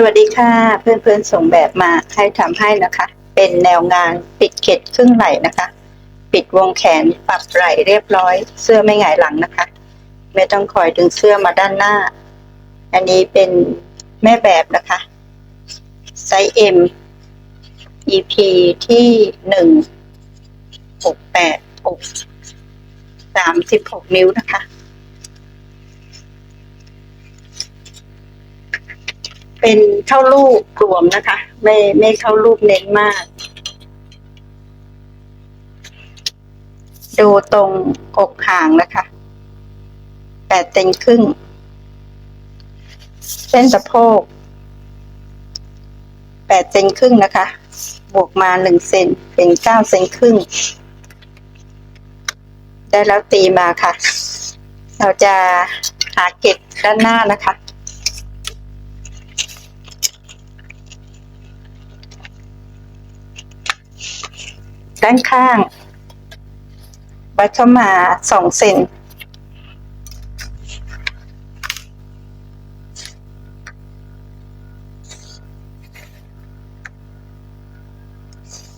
สวัสดีค่ะเพื่อนๆส่งแบบมาให้ทำให้นะคะ เป็นแนวงานปิดเข็ดครึ่งไหล่นะคะ ปิดวงแขนปรับไหล่เรียบร้อย เสื้อไม่หงายหลังนะคะ ไม่ต้องคอยดึงเสื้อมาด้านหน้า อันนี้เป็นแม่แบบนะคะไซส์ M EP ที่หนึ่งหกแปดหกสามสิบหกนิ้วนะคะ เป็นเข้ารูปรวมนะคะ ไม่ไม่เข้ารูปเน้นมาก ดูตรงอกห่างนะคะแปดเซนครึ่ง เส้นสะโพกแปดเซนครึ่งนะคะ บวกมาหนึ่งเซนเป็นเก้าเซนครึ่ง ได้แล้วตีมาค่ะ เราจะหาเก็บด้านหน้านะคะ ด้านข้าง วัดเข้ามาสองเซน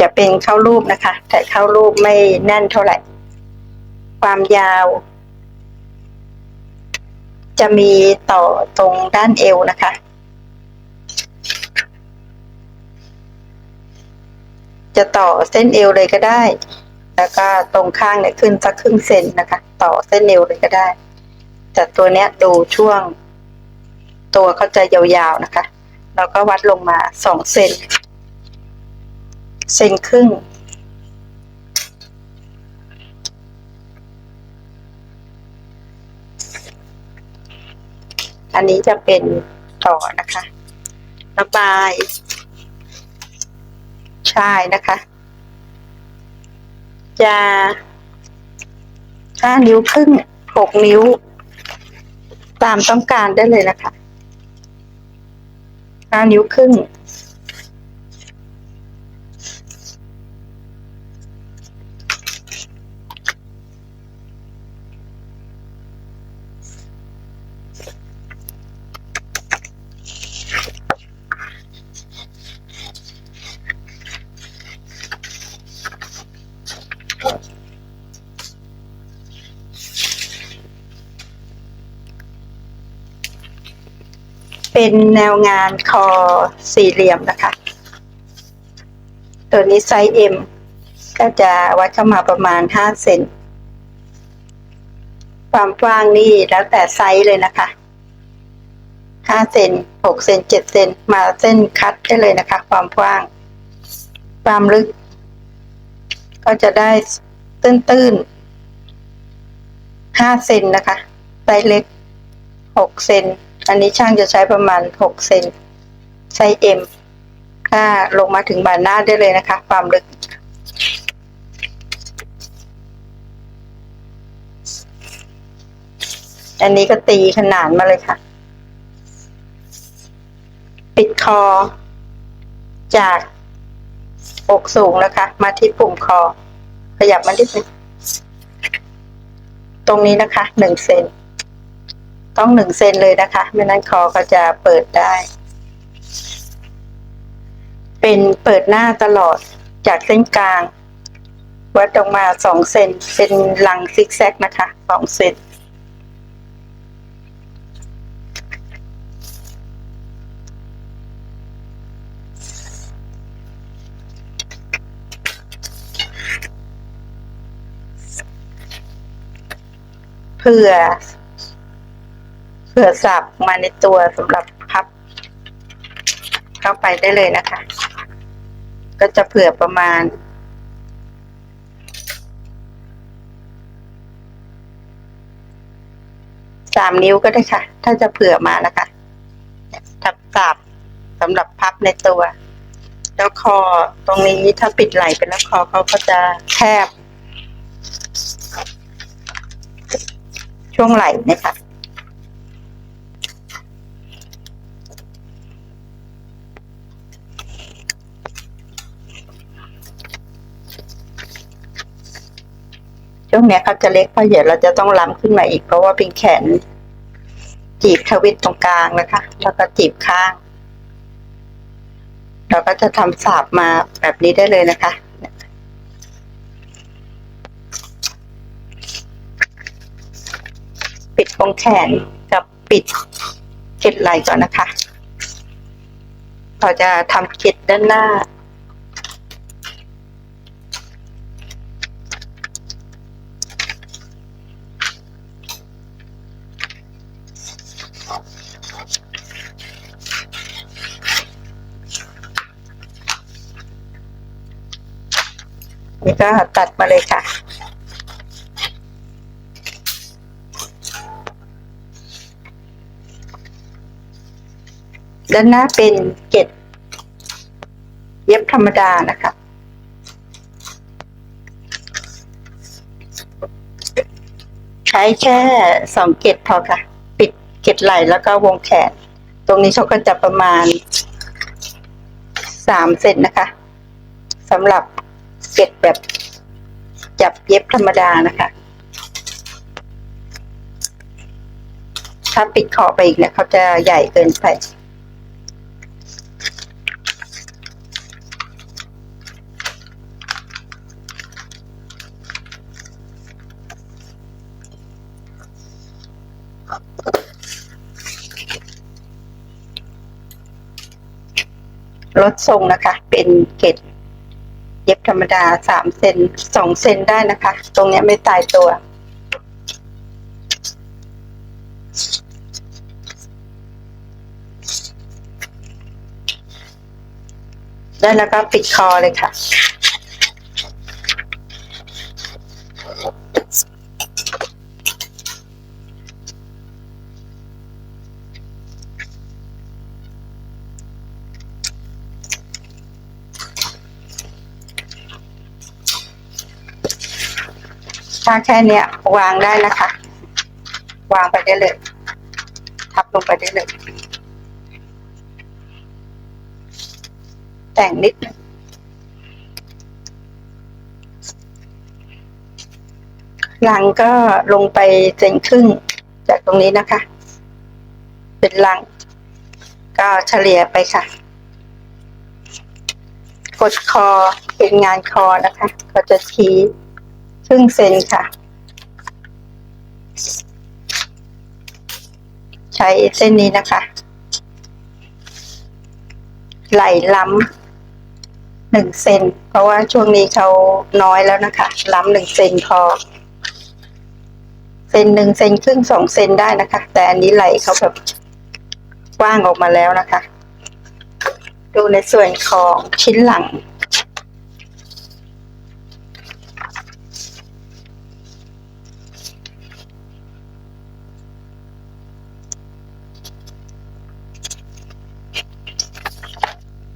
จะเป็นเข้ารูปนะคะ แต่เข้ารูปไม่แน่นเท่าไหร่ ความยาว จะมีต่อตรงด้านเอวนะคะ จะต่อเส้นเอวเลยก็ได้ แล้วก็ตรงข้างเนี่ยขึ้นสักครึ่งเซนนะคะ ต่อเส้นเอวเลยก็ได้ แต่ตัวเนี้ยดูช่วง ตัวเขาจะยาวๆนะคะแล้วก็วัดลงมาสองเซนเซนครึ่ง อันนี้จะเป็นต่อนะคะระบาย ชายนะคะ จะห้านิ้วครึ่งหกนิ้ว ตามต้องการได้เลยนะคะห้านิ้วครึ่ง เป็นแนวงานคอสี่เหลี่ยมนะคะ ตัวนี้ไซส์ M ก็จะวัดเข้ามาประมาณห้าเซนความกว้างนี่แล้วแต่ไซส์เลยนะคะห้าเซนหกเซนเจ็ดเซนมาเส้นคัดได้เลยนะคะ ความกว้าง ความลึก ก็จะได้ตื้นๆห้าเซนนะคะไซส์เล็กหกเซน อันนี้ช่างจะใช้ประมาณหกเซนไซส์เอ็มถ้าลงมาถึงบานหน้าได้เลยนะคะ ความลึก อันนี้ก็ตีขนานมาเลยค่ะ ปิดคอ จากอกสูงนะคะ มาที่ปุ่มคอ ขยับมานิดนึงตรงนี้นะคะหนึ่งเซน ต้องหนึ่งเซนเลยนะคะ ไม่นั้นคอก็จะเปิดได้ เป็นเปิดหน้าตลอดจากเส้นกลาง วัดออกมาสองเซนเป็นลังซิกแซกนะคะสองเซนเพื่อ เผื่อสับมาในตัวสำหรับพับ เข้าไปได้เลยนะคะ ก็จะเผื่อประมาณสามนิ้วก็ได้ค่ะ ถ้าจะเผื่อมานะคะทับสับสำหรับพับในตัว แล้วคอตรงนี้ถ้าปิดไหล่ไปแล้วคอเขาก็จะแคบช่วงไหล่นะคะ ช่วงนี้เขาจะเล็กเพราะเดี๋ยวเราจะต้องล้ำขึ้นมาอีก เพราะว่าเป็นแขน จีบทวิตตรงกลางนะคะ แล้วก็จีบข้าง เราก็จะทำสาบมาแบบนี้ได้เลยนะคะปิดตรงแขนกับปิดเกล็ดไหล่ก่อนนะคะ เราจะทำเกล็ดด้านหน้า ก็ตัดมาเลยค่ะ ด้านหน้าเป็นเกล็ดเย็บธรรมดานะคะใช้แค่สองเกล็ดพอค่ะ ปิดเกล็ดไหล่แล้วก็วงแขน ตรงนี้เขาก็จะประมาณสามเซนนะคะสำหรับ เก็ดแบบจับเย็บธรรมดานะคะถ้าปิดขอบไปอีกเนี่ยเขาจะใหญ่เกินไปลดทรงนะคะ เป็นเกล็ด เย็บธรรมดาสามเซนสองเซนได้นะคะ ตรงเนี้ยไม่ตายตัวได้แล้วก็ปิดคอเลยค่ะ ถ้าแค่เนี้ยวางได้นะคะ วางไปได้เลย ทับลงไปได้เลย แต่งนิดนึงหลังก็ลงไปเซนครึ่งจากตรงนี้นะคะ เป็นหลัง ก็เฉลี่ยไปค่ะ กดคอเป็นงานคอนะคะ ก็จะที ครึ่งเซนค่ะ ใช้เส้นนี้นะคะ ไหลล้ำหนึ่งเซนเพราะว่าช่วงนี้เขาน้อยแล้วนะคะ ล้ำหนึ่งเซนพอเซนหนึ่งเซนครึ่งสองเซนได้นะคะ แต่อันนี้ไหลเขาแบบกว้างออกมาแล้วนะคะ ดูในส่วนของชิ้นหลัง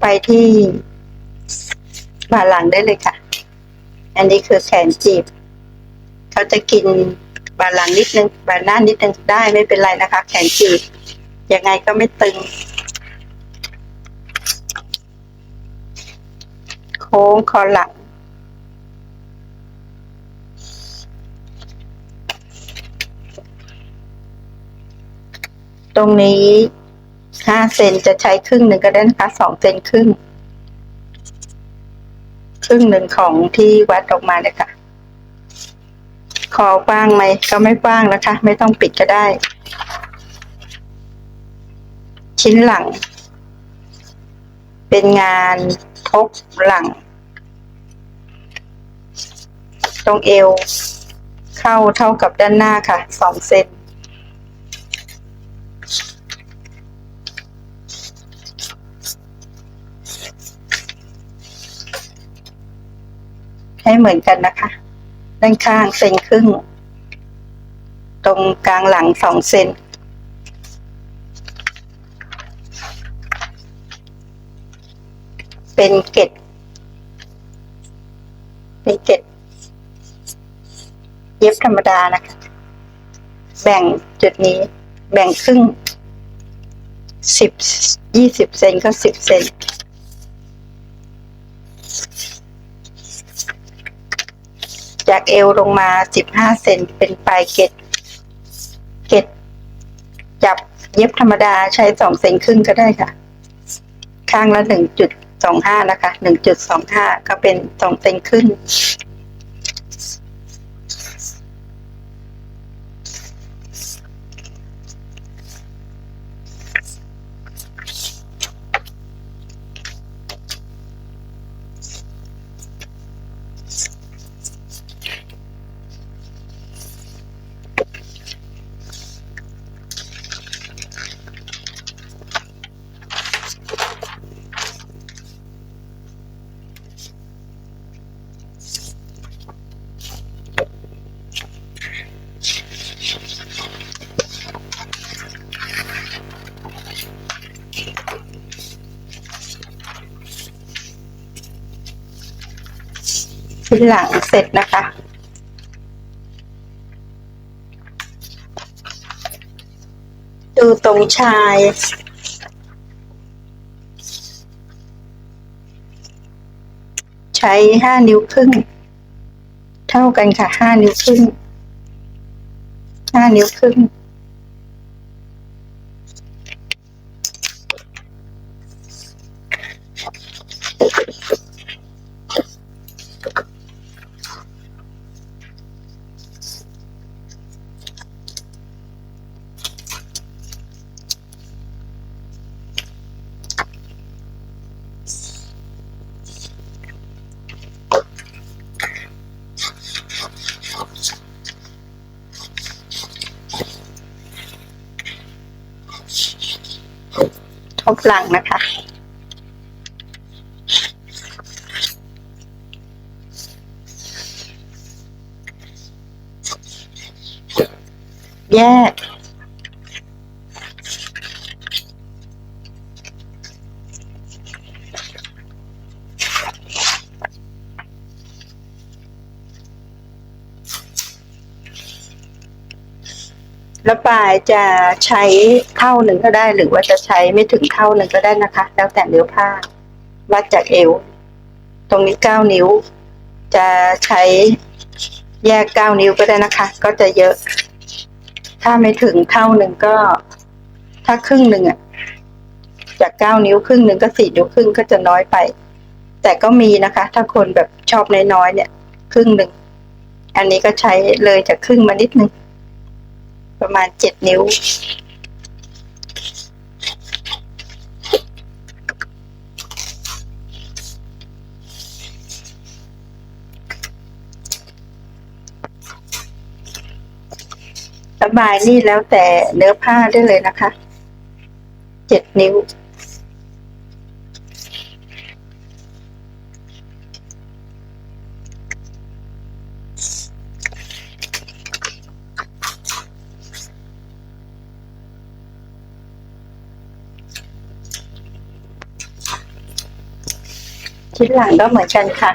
ไปที่บ่าหลังได้เลยค่ะ อันนี้คือแขนจีบ เขาจะกินบ่าหลังนิดนึงบ่าหน้านิดนึงได้ไม่เป็นไรนะคะ แขนจีบ ยังไงก็ไม่ตึง โค้งคอหลังตรงนี้ ห้าเซนจะใช้ครึ่งหนึ่งก็ได้นะคะสองเซนครึ่ง ครึ่งหนึ่งของที่วัดออกมาเลยค่ะ คอกว้างไหมก็ไม่กว้างนะคะ ไม่ต้องปิดก็ได้ ชิ้นหลัง เป็นงานพกหลัง ตรงเอวเข้าเท่ากับด้านหน้าค่ะสองเซน ให้เหมือนกันนะคะ ด้านข้างเซนครึ่ง ตรงกลางหลังสองเซนเป็นเกล็ดเป็นเกล็ดเย็บธรรมดานะคะ แบ่งจุดนี้ แบ่งครึ่งสิบยี่สิบเซนก็สิบเซน จากเอวลงมาสิบห้าเซนเป็นปลายเกตเกตจับเย็บธรรมดาใช้สองเซนครึ่งก็ได้ค่ะ ข้างละหนึ่งจุดสองห้านะคะหนึ่งจุดสองห้าก็เป็นสองเซนครึ่ง หลังเสร็จนะคะ ดูตรงชายใช้ห้านิ้วครึ่ง เท่ากันค่ะห้านิ้วครึ่งห้านิ้วครึ่ง ทบลังนะคะ แยก แล้วปลายจะใช้เท่าหนึ่งก็ได้ หรือว่าจะใช้ไม่ถึงเท่าหนึ่งก็ได้นะคะ แล้วแต่เนื้อผ้า วัดจากเอว ตรงนี้เก้านิ้ว จะใช้แยกเก้านิ้วก็ได้นะคะ ก็จะเยอะ ถ้าไม่ถึงเท่าหนึ่งก็ ถ้าครึ่งหนึ่งอะจากเก้านิ้วครึ่งหนึ่งก็สี่นิ้วครึ่งก็จะน้อยไป แต่ก็มีนะคะ ถ้าคนแบบชอบน้อยๆเนี่ย ครึ่งหนึ่ง อันนี้ก็ใช้เลยจากครึ่งมานิดนึง ประมาณเจ็ดนิ้ว ระบายนี่แล้วแต่เนื้อผ้าได้เลยนะคะ เจ็ดนิ้ว ชิ้นหลังก็เหมือนกันค่ะ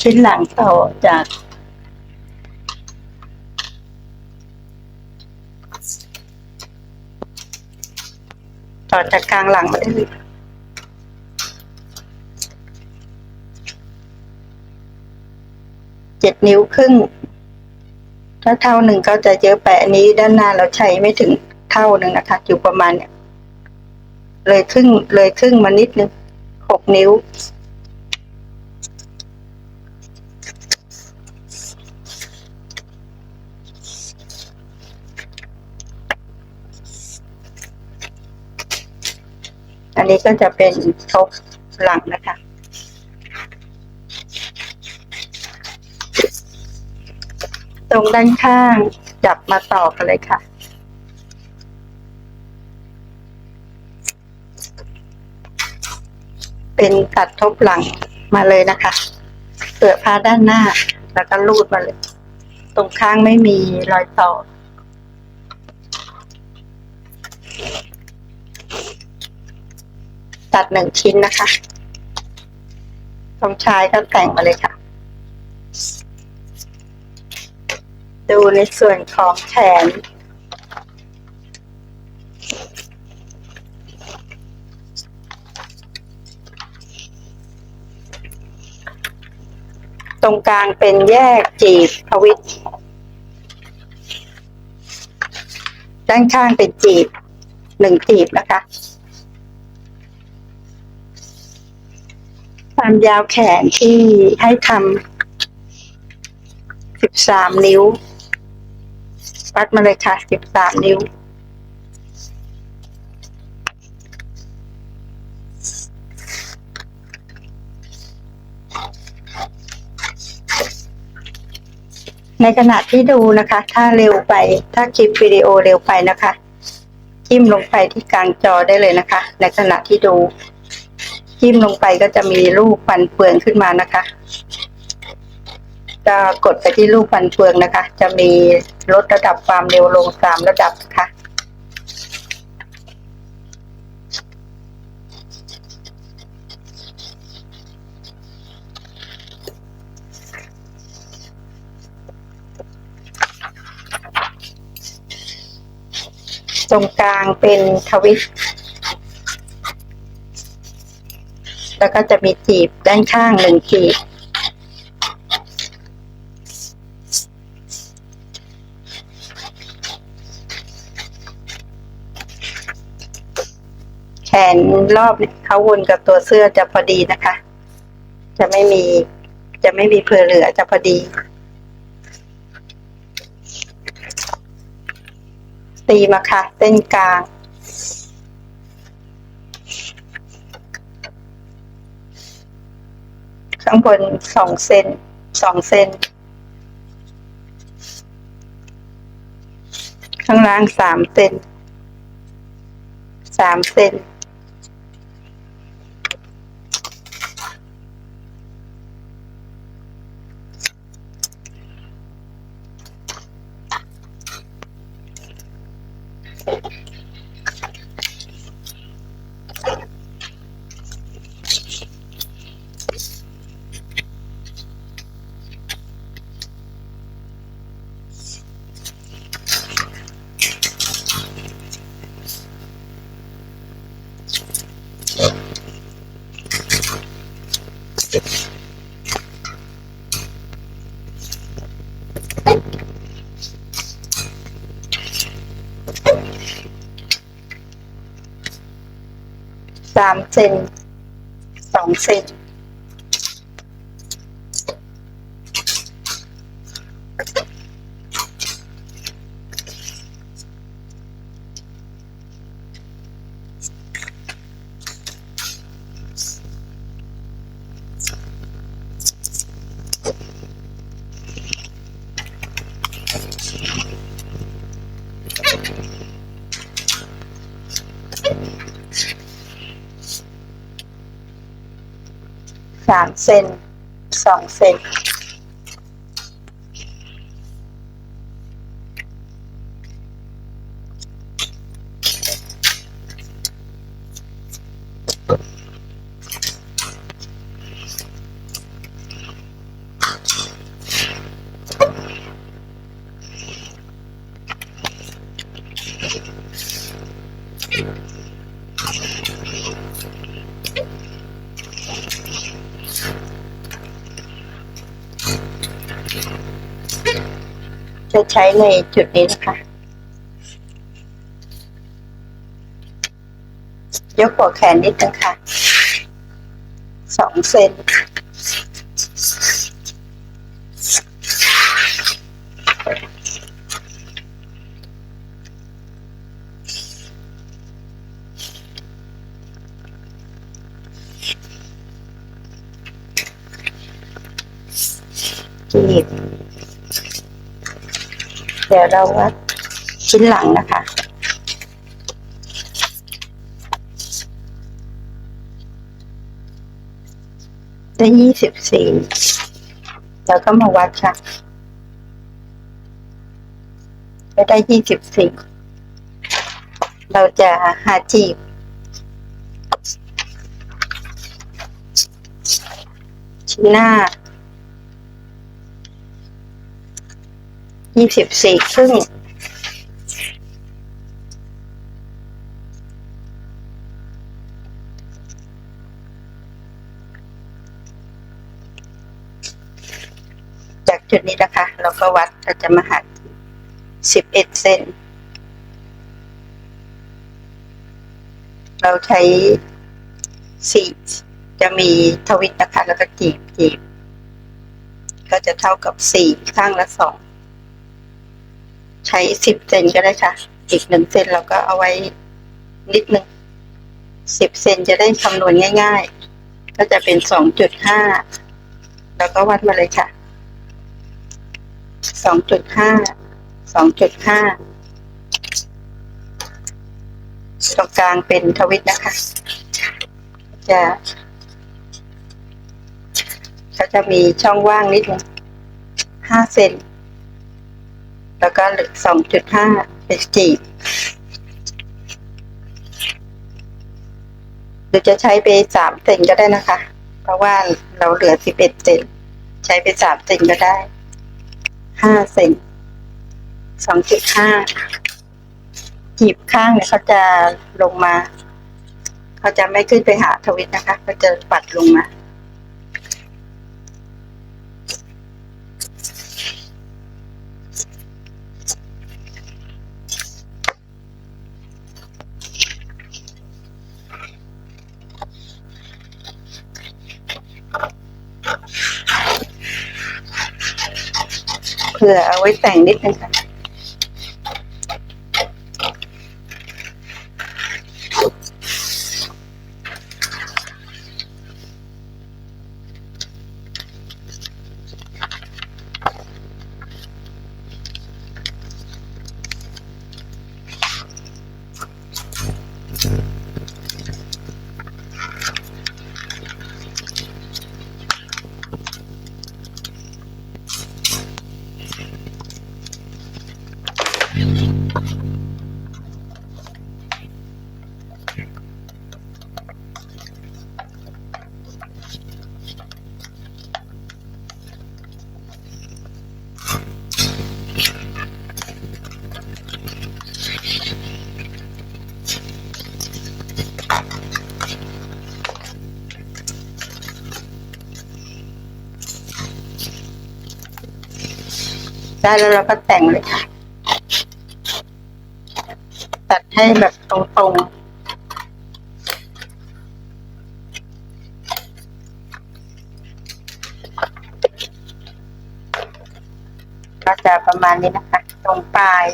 ชิ้นหลังต่อจากต่อจากกลางหลังมาได้เลยเจ็ดนิ้วครึ่ง ถ้าเท่าหนึ่งก็จะเยอะไปอันนี้ด้านหน้าเราใช้ไม่ถึง ท่าหนึ่งนะคะ อยู่ประมาณเนี่ย เลยครึ่งเลยครึ่งมานิดนึงหกนิ้ว อันนี้ก็จะเป็นทบหลังนะคะตรงด้านข้างจับมาต่อกันเลยค่ะ เป็นตัดทบหลังมาเลยนะคะเสือผ้าด้านหน้า แล้วก็ลูดมาเลย ตรงข้างไม่มีรอยต่อ ตัดหนึ่งชิ้นนะคะตรงชายก็แต่งมาเลยค่ะ ดูในส่วนของแขน ตรงกลางเป็นแยกจีบทวิตด้านข้างเป็นจีบหนึ่งจีบนะคะ ความยาวแขนที่ให้ทำสิบสามนิ้ว วัดมาเลยค่ะสิบสามนิ้ว ในขณะที่ดูนะคะ ถ้าเร็วไป ถ้าคลิปวิดีโอเร็วไปนะคะ จิ้มลงไปที่กลางจอได้เลยนะคะ ในขณะที่ดู จิ้มลงไปก็จะมีรูปฟันเฟืองขึ้นมานะคะจะกดไปที่รูปฟันเฟืองนะคะ จะมีลดระดับความเร็วลงสามระดับนะคะ ตรงกลางเป็นทวิตแล้วก็จะมีจีบด้านข้างหนึ่งจีบ แขนรอบเนี่ยเขาวนกับตัวเสื้อจะพอดีนะคะ จะไม่มีจะไม่มีเผื่อเหลือจะพอดี ตีมาค่ะ เส้นกลาง ข้างบนสองเซนสองเซนข้างล่างสามเซนสามเซน สามเซนสองเซน เซนสองเซน จะใช้ในจุดนี้นะคะ ยกหัวแขนนิดนึงค่ะสองเซน จีบ เดี๋ยวเราวัดชิ้นหลังนะคะ ได้ยี่สิบสี่แล้วก็มาวัดค่ะก็ได้ยี่สิบสี่เราจะหาจีบ ชิ้นหน้า ยี่สิบสี่ครึ่งจากจุดนี้นะคะ เราก็วัดเราจะมาหักสิบเอ็ดเซนเราใช้สี่จะมีทวิตนะคะแล้วก็จีบจีบก็จะเท่ากับสี่ข้างละสอง ใช้สิบเซนก็ได้ค่ะ อีกหนึ่งเซนเราก็เอาไว้นิดหนึ่งสิบเซนจะได้คำนวณง่าย ๆ ก็จะเป็นสองจุดห้าแล้วก็วัดมาเลยค่ะสองจุดห้าสองจุดห้าตรงกลางเป็นทวิตนะคะ จะเขาจะมีช่องว่างนิดนึงห้าเซน แล้วก็เหลือสองจุดห้าเป็นจีบหรือจะใช้ไปสามเซนก็ได้นะคะ เพราะว่าเราเหลือสิบเอ็ดเซนใช้ไปสามเซนก็ได้ห้าเซนสองจุดห้าจีบข้างเนี่ยเขาจะลงมา เขาจะไม่ขึ้นไปหาทวิตนะคะเขาจะปัดลงมา เพื่อเอาไว้แต่งนิดนึงค่ะ ได้แล้วเราก็แต่งเลยค่ะ ตัดให้แบบตรงๆก็จะประมาณนี้นะคะ ตรงปลาย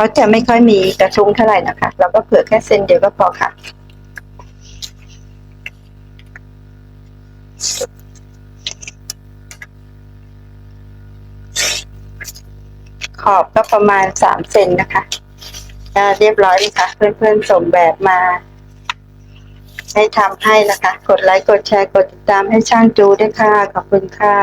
เขาจะไม่ค่อยมีกระทุ้งเท่าไหร่นะคะ เราก็เผื่อแค่เส้นเดียวก็พอค่ะ ขอบก็ประมาณสามเซนนะคะเรียบร้อยเลยค่ะ เพื่อนๆส่งแบบมา ให้ทำให้นะคะ กดไลค์ กดแชร์ กดติดตามให้ช่างจูด้วยค่ะ ขอบคุณค่ะ